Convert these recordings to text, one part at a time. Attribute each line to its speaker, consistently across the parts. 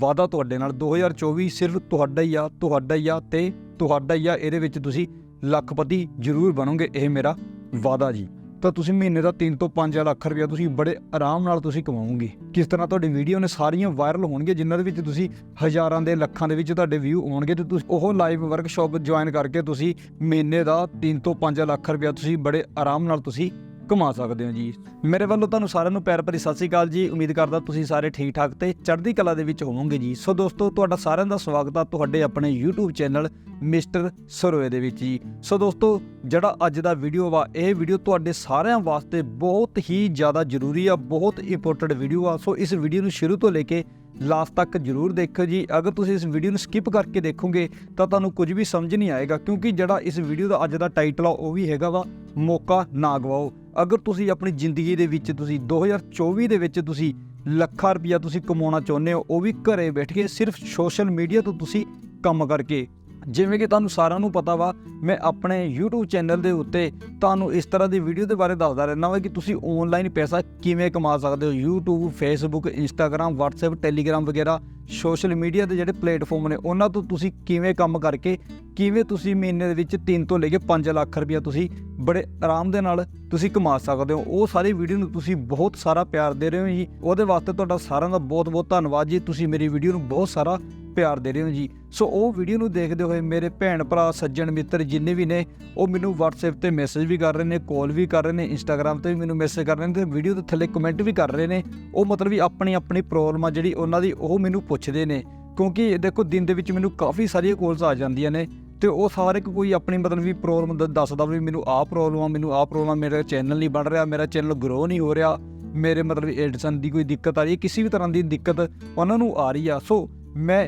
Speaker 1: ਵਾਦਾ ਤੁਹਾਡੇ ਨਾਲ। 2024 ਸਿਰਫ ਤੁਹਾਡਾ ਹੀ ਆ, ਤੁਹਾਡਾ ਹੀ ਆ ਤੇ ਤੁਹਾਡਾ ਹੀ ਆ, ਇਹਦੇ ਵਿੱਚ ਤੁਸੀਂ ਲੱਖਪਤੀ ਜ਼ਰੂਰ ਬਣੋਗੇ, ਇਹ ਮੇਰਾ ਵਾਦਾ ਜੀ। ਤਾਂ ਤੁਸੀਂ ਮਹੀਨੇ ਦਾ 3 ਤੋਂ 5 ਲੱਖ ਰੁਪਇਆ ਤੁਸੀਂ ਬੜੇ ਆਰਾਮ ਨਾਲ ਤੁਸੀਂ ਕਮਾਓਗੇ। ਕਿਸ ਤਰ੍ਹਾਂ ਤੁਹਾਡੀ ਵੀਡੀਓ ਨੇ ਸਾਰੀਆਂ ਵਾਇਰਲ ਹੋਣਗੇ ਜਿਨ੍ਹਾਂ ਦੇ ਵਿੱਚ ਤੁਸੀਂ ਹਜ਼ਾਰਾਂ ਦੇ, ਲੱਖਾਂ ਦੇ ਵਿੱਚ ਤੁਹਾਡੇ ਵਿਊ ਆਉਣਗੇ ਤੇ ਤੁਸੀਂ ਉਹ ਲਾਈਵ ਵਰਕਸ਼ਾਪ ਜੁਆਇਨ ਕਰਕੇ ਤੁਸੀਂ ਮਹੀਨੇ ਦਾ 3 ਤੋਂ 5 ਲੱਖ ਰੁਪਇਆ ਤੁਸੀਂ ਬੜੇ ਆਰਾਮ ਨਾਲ ਤੁਸੀਂ ਕਮਾ ਸਕਦੇ ਹੋ ਜੀ। ਮੇਰੇ ਵੱਲੋਂ ਤੁਹਾਨੂੰ ਸਾਰਿਆਂ ਨੂੰ ਪਿਆਰ ਭਰੀ ਸਤਿ ਸ੍ਰੀ ਅਕਾਲ ਜੀ। ਉਮੀਦ ਕਰਦਾ ਤੁਸੀਂ ਸਾਰੇ ਠੀਕ ਠਾਕ ਤੇ ਚੜ੍ਹਦੀ ਕਲਾ ਦੇ ਵਿੱਚ ਹੋਵੋਗੇ ਜੀ। ਸੋ ਦੋਸਤੋ, ਤੁਹਾਡਾ ਸਾਰਿਆਂ ਦਾ ਸਵਾਗਤ ਆ ਤੁਹਾਡੇ ਆਪਣੇ YouTube ਚੈਨਲ ਮਿਸਟਰ ਸਰੋਏ ਦੇ ਵਿੱਚ ਜੀ। ਸੋ ਦੋਸਤੋ, ਜਿਹੜਾ ਅੱਜ ਦਾ ਵੀਡੀਓ ਵਾ, ਇਹ ਵੀਡੀਓ ਤੁਹਾਡੇ ਸਾਰਿਆਂ ਵਾਸਤੇ ਬਹੁਤ ਹੀ ਜ਼ਿਆਦਾ ਜ਼ਰੂਰੀ ਆ, ਬਹੁਤ ਇੰਪੋਰਟੈਂਟ ਵੀਡੀਓ ਆ। ਸੋ ਇਸ ਵੀਡੀਓ ਨੂੰ ਸ਼ੁਰੂ ਤੋਂ ਲੈ ਕੇ ਲਾਸਟ ਤੱਕ ਜਰੂਰ ਦੇਖਿਓ ਜੀ। ਅਗਰ ਤੁਸੀਂ ਇਸ ਵੀਡੀਓ ਨੂੰ ਸਕਿਪ ਕਰਕੇ ਦੇਖੋਗੇ, ਤਾਂ ਤੁਹਾਨੂੰ ਕੁਝ ਵੀ ਸਮਝ ਨਹੀਂ ਆਏਗਾ, ਕਿਉਂਕਿ ਜਿਹੜਾ ਇਸ ਵੀਡੀਓ ਦਾ ਅੱਜ ਦਾ ਟਾਈਟਲ ਆ, ਉਹ ਵੀ ਹੈਗਾ ਵਾ, ਮੌਕਾ ਨਾ ਗਵਾਓ। ਅਗਰ ਤੁਸੀਂ ਆਪਣੀ ਜ਼ਿੰਦਗੀ ਦੇ ਵਿੱਚ ਤੁਸੀਂ 2024 ਦੇ ਵਿੱਚ ਤੁਸੀਂ ਲੱਖਾਂ ਰੁਪਇਆ ਤੁਸੀਂ ਕਮਾਉਣਾ ਚਾਹੁੰਦੇ ਹੋ, ਉਹ ਵੀ ਘਰੇ ਬੈਠ ਕੇ ਸਿਰਫ ਸੋਸ਼ਲ ਮੀਡੀਆ ਤੋਂ ਤੁਸੀਂ ਕੰਮ ਕਰਕੇ। ਜਿਵੇਂ ਕਿ ਤੁਹਾਨੂੰ ਸਾਰਿਆਂ ਨੂੰ ਪਤਾ ਵਾ, ਮੈਂ ਆਪਣੇ YouTube ਚੈਨਲ ਦੇ ਉੱਤੇ ਤੁਹਾਨੂੰ ਇਸ ਤਰ੍ਹਾਂ ਦੀ ਵੀਡੀਓ ਦੇ ਬਾਰੇ ਦੱਸਦਾ ਰਹਿੰਦਾ ਹਾਂ ਕਿ ਤੁਸੀਂ ਆਨਲਾਈਨ ਪੈਸਾ ਕਿਵੇਂ ਕਮਾ ਸਕਦੇ ਹੋ? YouTube, Facebook, Instagram, WhatsApp, Telegram ਵਗੈਰਾ ਸੋਸ਼ਲ ਮੀਡੀਆ ਦੇ ਜਿਹੜੇ ਪਲੇਟਫਾਰਮ ਨੇ, ਉਹਨਾਂ ਤੋਂ ਤੁਸੀਂ ਕਿਵੇਂ ਕੰਮ ਕਰਕੇ, ਕਿਵੇਂ ਤੁਸੀਂ ਮਹੀਨੇ ਦੇ ਵਿੱਚ 3 ਤੋਂ ਲੈ ਕੇ 5 ਲੱਖ ਰੁਪਇਆ ਤੁਸੀਂ ਬੜੇ ਆਰਾਮ ਦੇ ਨਾਲ ਤੁਸੀਂ ਕਮਾ ਸਕਦੇ ਹੋ। ਉਹ ਸਾਰੀ ਵੀਡੀਓ ਨੂੰ ਤੁਸੀਂ ਬਹੁਤ ਸਾਰਾ ਪਿਆਰ ਦੇ ਰਹੇ ਹੋ ਜੀ। ਉਹਦੇ ਵਾਸਤੇ ਤੁਹਾਡਾ ਸਾਰਿਆਂ ਦਾ ਬਹੁਤ ਬਹੁਤ ਧੰਨਵਾਦ ਜੀ। ਤੁਸੀਂ ਮੇਰੀ ਵੀਡੀਓ ਨੂੰ ਬਹੁਤ ਸਾਰਾ ਪਿਆਰ ਦੇ ਰਹੇ ਹੋ ਜੀ। ਸੋ ਉਹ ਵੀਡੀਓ ਨੂੰ ਦੇਖਦੇ ਹੋਏ ਮੇਰੇ ਭੈਣ ਭਰਾ, ਸੱਜਣ ਮਿੱਤਰ ਜਿੰਨੇ ਵੀ ਨੇ, ਉਹ ਮੈਨੂੰ WhatsApp ਤੇ ਮੈਸੇਜ ਵੀ ਕਰ ਰਹੇ ਨੇ ਕਾਲ ਵੀ ਕਰ ਰਹੇ ਨੇ, Instagram ਤੇ ਵੀ ਮੈਨੂੰ ਮੈਸੇਜ ਕਰ ਰਹੇ ਨੇ ਤੇ ਵੀਡੀਓ ਦੇ ਥੱਲੇ ਕਮੈਂਟ ਵੀ ਕਰ ਰਹੇ ਨੇ। ਉਹ ਮਤਲਬ ਵੀ ਆਪਣੀ ਆਪਣੀ ਪ੍ਰੋਬਲਮ ਆ ਜਿਹੜੀ ਉਹਨਾਂ ਦੀ, ਉਹ ਮੈਨੂੰ ਪੁੱਛਦੇ ਨੇ, ਕਿਉਂਕਿ ਦੇਖੋ ਦਿਨ ਦੇ ਵਿੱਚ ਮੈਨੂੰ ਕਾਫੀ ਸਾਰੀਆਂ ਕਾਲਸ ਆ ਜਾਂਦੀਆਂ ਨੇ ਤੇ ਉਹ ਸਾਰੇ ਇੱਕ ਕੋਈ ਆਪਣੀ ਮਤਲਬ ਵੀ ਪ੍ਰੋਬਲਮ ਦ- ਦੱਸਦਾ ਵੀ ਮੈਨੂੰ ਆਹ ਪ੍ਰੋਬਲਮ ਆ, ਮੈਨੂੰ ਆਹ ਪ੍ਰੋਬਲਮ ਆ, ਮੇਰਾ ਚੈਨਲ ਨਹੀਂ ਬਣ ਰਿਹਾ, ਮੇਰਾ ਚੈਨਲ ਗਰੋ ਨਹੀਂ ਹੋ ਰਿਹਾ, ਮੇਰੇ ਮਤਲਬ ਐਡਸਨ ਦੀ ਕੋਈ ਦਿੱਕਤ ਆ ਰਹੀ ਹੈ ਕਿਸੇ ਵੀ ਤਰ੍ਹਾਂ ਦੀ ਦਿੱਕਤ ਉਹਨਾਂ ਨੂੰ ਆ ਰਹੀ ਆ। ਸੋ ਮੈਂ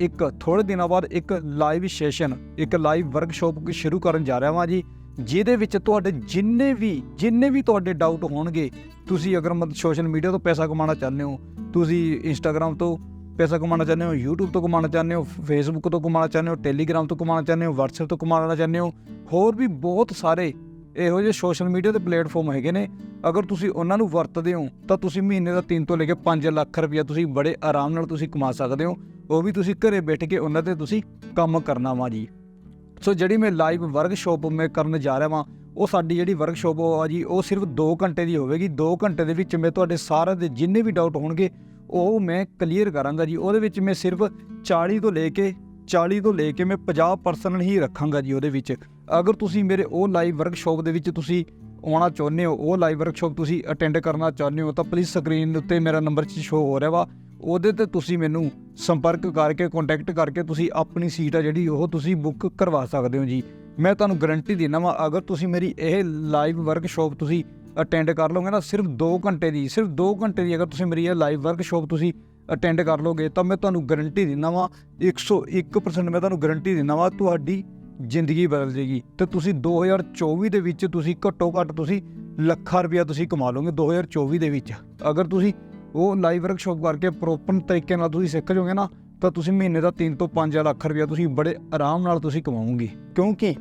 Speaker 1: ਇੱਕ ਥੋੜੇ ਦਿਨਾਂ ਬਾਅਦ ਇੱਕ ਲਾਈਵ ਸੈਸ਼ਨ ਇੱਕ ਲਾਈਵ ਵਰਕਸ਼ਾਪ ਸ਼ੁਰੂ ਕਰਨ ਜਾ ਰਿਹਾ ਹਾਂ ਜੀ, ਜਿਹਦੇ ਵਿੱਚ ਤੁਹਾਡੇ ਜਿੰਨੇ ਵੀ ਜਿੰਨੇ ਵੀ ਤੁਹਾਡੇ ਡਾਊਟ ਹੋਣਗੇ, ਤੁਸੀਂ ਅਗਰ ਮਤਲਬ ਸੋਸ਼ਲ ਮੀਡੀਆ ਤੋਂ ਪੈਸਾ ਕਮਾਉਣਾ ਚਾਹੁੰਦੇ ਹੋ, ਤੁਸੀਂ ਇੰਸਟਾਗ੍ਰam ਤੋਂ ਪੈਸਾ ਕਮਾਉਣਾ ਚਾਹੁੰਦੇ ਹੋ, YouTube ਤੋਂ ਕਮਾਉਣਾ ਚਾਹੁੰਦੇ ਹੋ, Facebook ਤੋਂ ਕਮਾਉਣਾ ਚਾਹੁੰਦੇ ਹੋ, Telegram ਤੋਂ ਕਮਾਉਣਾ ਚਾਹੁੰਦੇ ਹੋ, WhatsApp ਤੋਂ ਕਮਾਉਣਾ ਚਾਹੁੰਦੇ ਹੋ, ਹੋਰ ਵੀ ਬਹੁਤ ਸਾਰੇ ਇਹੋ ਜਿਹੇ ਸੋਸ਼ਲ ਮੀਡੀਆ ਦੇ ਪਲੇਟਫਾਰਮ ਹੈਗੇ ਨੇ। ਅਗਰ ਤੁਸੀਂ ਉਹਨਾਂ ਨੂੰ ਵਰਤਦੇ ਹੋ, ਤਾਂ ਤੁਸੀਂ ਮਹੀਨੇ ਦਾ 3 ਤੋਂ ਲੈ ਕੇ 5 ਲੱਖ ਰੁਪਇਆ ਤੁਸੀਂ ਬੜੇ ਆਰਾਮ ਨਾਲ ਤੁਸੀਂ ਕਮਾ ਸਕਦੇ ਹੋ। ਉਹ ਵੀ ਤੁਸੀਂ ਘਰੇ ਬੈਠ ਕੇ ਉਹਨਾਂ ਤੇ ਤੁਸੀਂ ਕੰਮ ਕਰਨਾ ਵਾ ਜੀ। ਸੋ ਜਿਹੜੀ ਮੈਂ ਲਾਈਵ ਵਰਕਸ਼ਾਪ ਮੈਂ ਕਰਨ ਜਾ ਰਿਹਾ ਵਾਂ, ਉਹ ਸਾਡੀ ਜਿਹੜੀ ਵਰਕਸ਼ਾਪ ਆ ਜੀ, ਉਹ ਸਿਰਫ 2 ਘੰਟੇ ਦੀ ਹੋਵੇਗੀ। 2 ਘੰਟੇ ਦੇ ਵਿੱਚ ਮੈਂ ਤੁਹਾਡੇ ਸਾਰੇ ਦੇ ਜਿੰਨੇ ਵੀ ਡਾਊਟ ਹੋਣਗੇ ਉਹ ਮੈਂ ਕਲੀਅਰ ਕਰਾਂਗਾ ਜੀ। ਉਹਦੇ ਵਿੱਚ ਮੈਂ ਸਿਰਫ 40 ਤੋਂ ਲੈ ਕੇ 40 ਤੋਂ ਲੈ ਕੇ ਮੈਂ 50% ਹੀ ਰੱਖਾਂਗਾ ਜੀ ਉਹਦੇ ਵਿੱਚ। ਅਗਰ ਤੁਸੀਂ ਮੇਰੇ ਉਹ ਲਾਈਵ ਵਰਕਸ਼ਾਪ ਦੇ ਵਿੱਚ ਤੁਸੀਂ ਆਉਣਾ ਚਾਹੁੰਦੇ ਹੋ, ਉਹ ਲਾਈਵ ਵਰਕਸ਼ਾਪ ਤੁਸੀਂ ਅਟੈਂਡ ਕਰਨਾ ਚਾਹੁੰਦੇ ਹੋ, ਤਾਂ ਪਲੀਜ਼ ਸਕਰੀਨ ਦੇ ਉੱਤੇ ਮੇਰਾ ਨੰਬਰ ਚ ਸ਼ੋ ਹੋ ਰਿਹਾ ਵਾ। ਉਹਦੇ ਤੇ ਤੁਸੀਂ ਮੈਨੂੰ ਸੰਪਰਕ ਕਰਕੇ ਕੰਟੈਕਟ ਕਰਕੇ ਤੁਸੀਂ ਆਪਣੀ ਸੀਟ ਆ ਜਿਹੜੀ ਉਹ ਤੁਸੀਂ ਬੁੱਕ ਕਰਵਾ ਸਕਦੇ ਹੋ ਜੀ। ਮੈਂ ਤੁਹਾਨੂੰ ਗਾਰੰਟੀ ਦਿੰਦਾ ਵਾਂ, ਅਗਰ ਤੁਸੀਂ ਮੇਰੀ ਇਹ ਲਾਈਵ ਵਰਕਸ਼ਾਪ ਤੁਸੀਂ ਅਟੈਂਡ ਕਰ ਲਓਗੇ ਨਾ ਸਿਰਫ 2 ਘੰਟੇ ਦੀ, ਸਿਰਫ 2 ਘੰਟੇ ਦੀ ਅਗਰ ਤੁਸੀਂ ਮੇਰੀ ਇਹ ਲਾਈਵ ਵਰਕਸ਼ਾਪ ਤੁਸੀਂ ਅਟੈਂਡ ਕਰ ਲੋਗੇ ਤਾਂ ਮੈਂ ਤੁਹਾਨੂੰ ਗਾਰੰਟੀ ਦਿੰਦਾ ਵਾਂ 101% ਮੈਂ ਤੁਹਾਨੂੰ ਗਾਰੰਟੀ ਦਿੰਦਾ ਵਾਂ ਤੁਹਾਡੀ ਜ਼ਿੰਦਗੀ ਬਦਲ ਜੇਗੀ ਤੇ ਤੁਸੀਂ 2024 ਦੇ ਵਿੱਚ ਤੁਸੀਂ ਘੱਟੋ ਘੱਟ ਤੁਸੀਂ ਲੱਖਾਂ ਰੁਪਇਆ ਤੁਸੀਂ ਕਮਾ ਲਓਗੇ 2024 ਦੇ ਵਿੱਚ। ਅਗਰ ਤੁਸੀਂ ਉਹ ਲਾਈਵ ਵਰਕਸ਼ਾਪ ਕਰਕੇ ਪ੍ਰੋਪਰ ਤਰੀਕੇ ਨਾਲ ਤੁਸੀਂ ਸਿੱਖ ਜਾਓਗੇ ਨਾ, ਤਾਂ ਤੁਸੀਂ ਮਹੀਨੇ ਦਾ 3 ਤੋਂ 5 ਲੱਖ ਰੁਪਇਆ ਤੁਸੀਂ ਬੜੇ ਆਰਾਮ ਨਾਲ ਤੁਸੀਂ ਕਮਾਓਗੇ। ਕਿਉਂਕਿ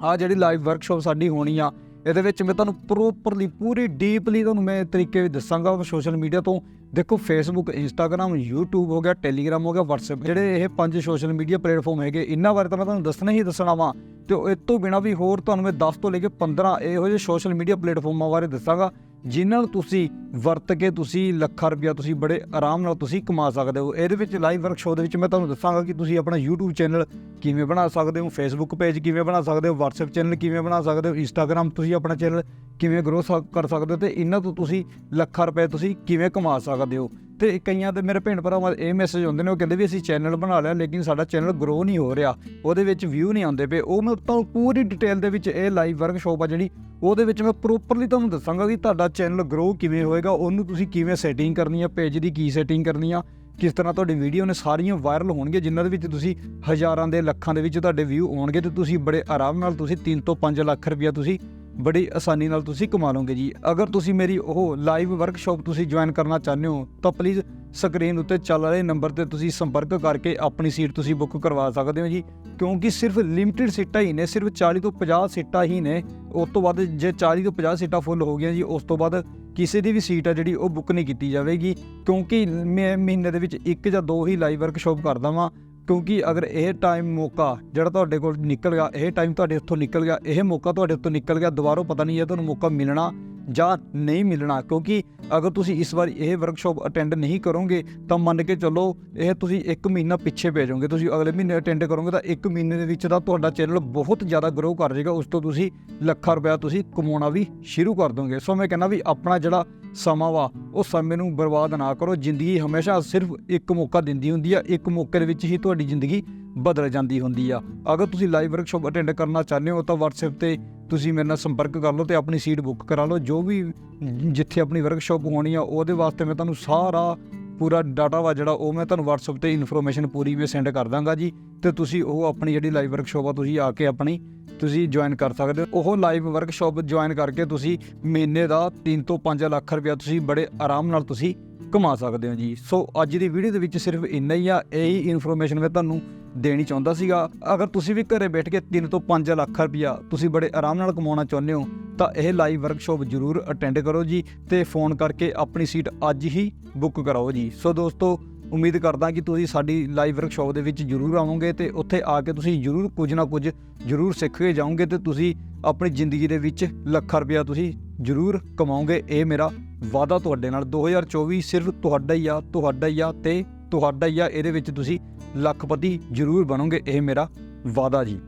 Speaker 1: ਆ ਜਿਹੜੀ ਲਾਈਵ ਵਰਕਸ਼ਾਪ ਸਾਡੀ ਹੋਣੀ ਆ ਇਹਦੇ ਵਿੱਚ ਮੈਂ ਤੁਹਾਨੂੰ ਪ੍ਰੋਪਰਲੀ ਪੂਰੀ ਡੀਪਲੀ ਤੁਹਾਨੂੰ ਮੈਂ ਤਰੀਕੇ ਵੀ ਦੱਸਾਂਗਾ ਸੋਸ਼ਲ ਮੀਡੀਆ ਤੋਂ। ਦੇਖੋ ਫੇਸਬੁੱਕ ਇੰਸਟਾਗ੍ਰam YouTube ਹੋ ਗਿਆ ਟੈਲੀਗ੍ਰਾਮ ਹੋ ਗਿਆ, WhatsApp, ਜਿਹੜੇ ਇਹ ਪੰਜ ਸੋਸ਼ਲ ਮੀਡੀਆ ਪਲੇਟਫਾਰਮ ਹੈਗੇ, ਇਹਨਾਂ ਬਾਰੇ ਤਾਂ ਮੈਂ ਤੁਹਾਨੂੰ ਦੱਸਣਾ ਹੀ ਦੱਸਣਾ ਵਾ। ਤੇ ਇਹ ਤੋਂ ਬਿਨਾ ਵੀ ਹੋਰ ਤੁਹਾਨੂੰ ਮੈਂ 10 ਤੋਂ ਲੈ ਕੇ 15 ਇਹੋ ਜਿਹੇ ਸੋਸ਼ਲ ਮੀਡੀਆ ਪਲੇਟਫਾਰਮਾਂ ਬਾਰੇ ਦੱਸਾਂਗਾ, ਜਿਨ੍ਹਾਂ ਨੂੰ ਤੁਸੀਂ ਵਰਤ ਕੇ ਤੁਸੀਂ ਲੱਖਾਂ ਰੁਪਇਆ ਤੁਸੀਂ ਬੜੇ ਆਰਾਮ ਨਾਲ ਤੁਸੀਂ ਕਮਾ ਸਕਦੇ ਹੋ। ਇਹਦੇ ਵਿੱਚ ਲਾਈਵ ਵਰਕਸ਼ਾਪ ਦੇ ਵਿੱਚ ਮੈਂ ਤੁਹਾਨੂੰ ਦੱਸਾਂਗਾ ਕਿ ਤੁਸੀਂ ਆਪਣਾ YouTube ਚੈਨਲ ਕਿਵੇਂ ਬਣਾ ਸਕਦੇ ਹੋ? ਫੇਸਬੁੱਕ ਪੇਜ ਕਿਵੇਂ ਬਣਾ ਸਕਦੇ ਹੋ? WhatsApp ਚੈਨਲ ਕਿਵੇਂ ਬਣਾ ਸਕਦੇ ਹੋ? Instagram ਤੁਸੀਂ ਆਪਣਾ ਚੈਨਲ ਕਿਵੇਂ ਗਰੋ ਕਰ ਸਕਦੇ ਹੋ? ਤੇ ਇਹਨਾਂ ਤੋਂ ਤੁਸੀਂ ਲੱਖਾਂ ਰੁਪਏ ਤੁਸੀਂ ਕਿਵੇਂ ਕਮਾ ਸਕਦੇ ਹੋ? ਤੇ ਕਈਆਂ ਦੇ ਮੇਰੇ ਭੈਣ ਭਰਾਵਾਂ ਦੇ ਇਹ ਮੈਸੇਜ ਹੁੰਦੇ ਨੇ, ਉਹ ਕਹਿੰਦੇ ਵੀ ਅਸੀਂ ਚੈਨਲ ਬਣਾ ਲਿਆ, ਲੇਕਿਨ ਸਾਡਾ ਚੈਨਲ ਗਰੋ ਨਹੀਂ ਹੋ ਰਿਹਾ। ਉਹਦੇ ਵਿੱਚ ਵਿਊ ਨਹੀਂ ਆਉਂਦੇ ਪਏ। ਉਹ ਮੈਂ ਤੁਹਾਨੂੰ ਪੂਰੀ ਡਿਟੇਲ ਦੇ ਵਿੱਚ ਇਹ ਲਾਈਵ ਵਰਕਸ਼ਾਪ ਆ ਜਿਹੜੀ, ਉਹਦੇ ਵਿੱਚ ਮੈਂ ਪ੍ਰੋਪਰਲੀ ਤੁਹਾਨੂੰ ਦੱਸਾਂਗਾ ਕਿ ਤੁਹਾਡਾ ਚੈਨਲ ਗਰੋ ਕਿਵੇਂ ਹੋਏਗਾ, ਉਹਨੂੰ ਤੁਸੀਂ ਕਿਵੇਂ ਸੈਟਿੰਗ ਕਰਨੀ ਆ ਪੇਜ ਦੀ ਕੀ ਸੈਟਿੰਗ ਕਰਨੀ ਆ। ਕਿਸ ਤਰ੍ਹਾਂ ਤੁਹਾਡੀ ਵੀਡੀਓ ਨੇ ਸਾਰੀਆਂ ਵਾਇਰਲ ਹੋਣਗੀਆਂ, ਜਿਨ੍ਹਾਂ ਦੇ ਵਿੱਚ ਤੁਸੀਂ ਹਜ਼ਾਰਾਂ ਦੇ ਲੱਖਾਂ ਦੇ ਵਿੱਚ ਤੁਹਾਡੇ ਵਿਊ ਆਉਣਗੇ ਤੇ ਤੁਸੀਂ ਬੜੇ ਆਰਾਮ ਨਾਲ ਤੁਸੀਂ 3 ਤੋਂ 5 ਲੱਖ ਰੁਪਇਆ ਤੁਸੀਂ ਬੜੀ ਆਸਾਨੀ ਨਾਲ ਤੁਸੀਂ ਕਮਾ ਲਓਗੇ ਜੀ। ਅਗਰ ਤੁਸੀਂ ਮੇਰੀ ਉਹ ਲਾਈਵ ਵਰਕਸ਼ਾਪ ਤੁਸੀਂ ਜੁਆਇਨ ਕਰਨਾ ਚਾਹੁੰਦੇ ਹੋ, ਤਾਂ ਪਲੀਜ਼ ਸਕਰੀਨ ਉੱਤੇ ਚੱਲ ਰਹੇ ਨੰਬਰ ਤੇ ਤੁਸੀਂ ਸੰਪਰਕ ਕਰਕੇ ਆਪਣੀ ਸੀਟ ਤੁਸੀਂ ਬੁੱਕ ਕਰਵਾ ਸਕਦੇ ਹੋ ਜੀ। ਕਿਉਂਕਿ ਸਿਰਫ ਲਿਮਟਿਡ ਸੀਟਾਂ ਹੀ ਨੇ, ਸਿਰਫ 40 ਤੋਂ 50 ਸੀਟਾਂ ਹੀ ਨੇ। ਉਸ ਤੋਂ ਬਾਅਦ ਜੇ 40 ਤੋਂ 50 ਸੀਟਾਂ ਫੁੱਲ ਹੋ ਗਈਆਂ ਜੀ, ਉਸ ਤੋਂ ਬਾਅਦ ਕਿਸੇ ਦੀ ਵੀ ਸੀਟ ਆ ਜਿਹੜੀ ਉਹ ਬੁੱਕ ਨਹੀਂ ਕੀਤੀ ਜਾਵੇਗੀ, ਕਿਉਂਕਿ ਮੈਂ ਮਹੀਨੇ ਦੇ ਵਿੱਚ ਇੱਕ ਜਾਂ ਦੋ ਹੀ ਲਾਈਵ ਵਰਕਸ਼ਾਪ ਕਰਦਾ ਵਾਂ, ਕਿਉਂਕਿ ਅਗਰ ਇਹ ਟਾਈਮ ਮੌਕਾ ਜਿਹੜਾ ਤੁਹਾਡੇ ਕੋਲ ਨਿਕਲ ਗਿਆ, ਇਹ ਟਾਈਮ ਤੁਹਾਡੇ ਉੱਥੋਂ ਨਿਕਲ ਗਿਆ, ਇਹ ਮੌਕਾ ਤੁਹਾਡੇ ਉੱਤੋਂ ਨਿਕਲ ਗਿਆ, ਦੁਬਾਰਾ ਪਤਾ ਨਹੀਂ ਇਹ ਤੁਹਾਨੂੰ ਮੌਕਾ ਮਿਲਣਾ ਜਾਂ ਨਹੀਂ ਮਿਲਣਾ, ਕਿਉਂਕਿ ਅਗਰ ਤੁਸੀਂ ਇਸ ਵਾਰ ਇਹ ਵਰਕਸ਼ਾਪ ਅਟੈਂਡ ਨਹੀਂ ਕਰੋਗੇ, ਤਾਂ ਮੰਨ ਕੇ ਚੱਲੋ ਇਹ ਤੁਸੀਂ 1 ਮਹੀਨਾ ਪਿੱਛੇ ਪੈ ਜਾਓਗੇ। ਤੁਸੀਂ ਅਗਲੇ ਮਹੀਨੇ ਅਟੈਂਡ ਕਰੋਗੇ ਤਾਂ 1 ਮਹੀਨੇ ਦੇ ਵਿੱਚ ਦਾ ਤੁਹਾਡਾ ਚੈਨਲ ਬਹੁਤ ਜ਼ਿਆਦਾ ਗਰੋ ਕਰ ਜਾਏਗਾ। ਉਸ ਤੋਂ ਤੁਸੀਂ ਲੱਖਾਂ ਰੁਪਇਆ ਤੁਸੀਂ ਕਮਾਉਣਾ ਵੀ ਸ਼ੁਰੂ ਕਰ ਦੋਗੇ। ਸੋ ਮੈਂ ਕਹਿੰਦਾ ਵੀ ਆਪਣਾ ਜਿਹੜਾ ਸਮਾਂ ਵਾ, ਉਹ ਸਮੇਂ ਨੂੰ ਬਰਬਾਦ ਨਾ ਕਰੋ। ਜ਼ਿੰਦਗੀ ਹਮੇਸ਼ਾ ਸਿਰਫ ਇੱਕ ਮੌਕਾ ਦਿੰਦੀ ਹੁੰਦੀ ਆ। ਇੱਕ ਮੌਕੇ ਦੇ ਵਿੱਚ ਹੀ ਤੁਹਾਡੀ ਜ਼ਿੰਦਗੀ ਬਦਲ ਜਾਂਦੀ ਹੁੰਦੀ ਆ। ਅਗਰ ਤੁਸੀਂ ਲਾਈਵ ਵਰਕਸ਼ਾਪ ਅਟੈਂਡ ਕਰਨਾ ਚਾਹੁੰਦੇ ਹੋ ਤਾਂ WhatsApp ਤੇ ਤੁਸੀਂ ਮੇਰੇ ਨਾਲ ਸੰਪਰਕ ਕਰ ਲਓ ਤੇ ਆਪਣੀ ਸੀਟ ਬੁੱਕ ਕਰਾ ਲਓ। ਜੋ ਵੀ ਜਿੱਥੇ ਆਪਣੀ ਵਰਕਸ਼ਾਪ ਹੋਣੀ ਆ, ਉਹਦੇ ਵਾਸਤੇ ਮੈਂ ਤੁਹਾਨੂੰ ਸਾਰਾ ਪੂਰਾ ਡਾਟਾ ਵਾ ਜਿਹੜਾ, ਉਹ ਮੈਂ ਤੁਹਾਨੂੰ WhatsApp ਤੇ ਇਨਫੋਰਮੇਸ਼ਨ ਪੂਰੀ ਵੀ ਸੈਂਡ ਕਰ ਦਾਂਗਾ ਜੀ। ਤੇ ਤੁਸੀਂ ਉਹ ਆਪਣੀ ਜਿਹੜੀ ਲਾਈਵ ਵਰਕਸ਼ਾਪ ਆ, ਤੁਸੀਂ ਆ ਕੇ ਆਪਣੀ ਤੁਸੀਂ ਜੁਆਇਨ ਕਰ ਸਕਦੇ ਹੋ। ਉਹ ਲਾਈਵ ਵਰਕਸ਼ਾਪ ਜੁਆਇਨ ਕਰਕੇ ਤੁਸੀਂ ਮਹੀਨੇ ਦਾ 3 ਤੋਂ 5 ਲੱਖ ਰੁਪਇਆ ਤੁਸੀਂ ਬੜੇ ਆਰਾਮ ਨਾਲ ਤੁਸੀਂ ਕਮਾ ਸਕਦੇ ਹੋ ਜੀ। ਸੋ ਅੱਜ ਦੀ ਵੀਡੀਓ ਦੇ ਵਿੱਚ ਸਿਰਫ ਇੰਨਾ ਹੀ ਆ। ਇਹੀ ਇਨਫੋਰਮੇਸ਼ਨ ਮੈਂ ਤੁਹਾਨੂੰ ਦੇਣੀ ਚਾਹੁੰਦਾ ਸੀਗਾ। ਅਗਰ ਤੁਸੀਂ ਵੀ ਘਰੇ ਬੈਠ ਕੇ 3 ਤੋਂ 5 ਲੱਖ ਰੁਪਇਆ ਤੁਸੀਂ ਬੜੇ ਆਰਾਮ ਨਾਲ ਕਮਾਉਣਾ ਚਾਹੁੰਦੇ ਹੋ, ਤਾਂ ਇਹ ਲਾਈਵ ਵਰਕਸ਼ਾਪ ਜ਼ਰੂਰ ਅਟੈਂਡ ਕਰੋ ਜੀ ਤੇ ਫੋਨ ਕਰਕੇ ਆਪਣੀ ਸੀਟ ਅੱਜ ਹੀ ਬੁੱਕ ਕਰਾਓ ਜੀ। ਸੋ ਦੋਸਤੋ, ਉਮੀਦ ਕਰਦਾ ਕਿ ਤੁਸੀਂ ਸਾਡੀ ਲਾਈਵ ਵਰਕਸ਼ਾਪ ਦੇ ਵਿੱਚ ਜ਼ਰੂਰ ਆਵੋਗੇ ਤੇ ਉੱਥੇ ਆ ਕੇ ਤੁਸੀਂ ਜ਼ਰੂਰ ਕੁਝ ਨਾ ਕੁਝ ਜ਼ਰੂਰ ਸਿੱਖ ਕੇ ਜਾਓਗੇ ਤੇ ਤੁਸੀਂ ਆਪਣੀ ਜ਼ਿੰਦਗੀ ਦੇ ਵਿੱਚ ਲੱਖਾਂ ਰੁਪਇਆ ਤੁਸੀਂ ਜ਼ਰੂਰ ਕਮਾਓਗੇ। ਇਹ ਮੇਰਾ ਵਾਅਦਾ ਤੁਹਾਡੇ ਨਾਲ। 2024 ਸਿਰਫ ਤੁਹਾਡਾ ਹੀ ਆ, ਤੁਹਾਡਾ ਹੀ ਆ ਤੇ ਤੁਹਾਡਾ ਹੀ ਆ ਇਹਦੇ ਵਿੱਚ ਤੁਸੀਂ ਲੱਖਪਤੀ ਜ਼ਰੂਰ ਬਣੋਗੇ ਇਹ ਮੇਰਾ ਵਾਅਦਾ ਜੀ।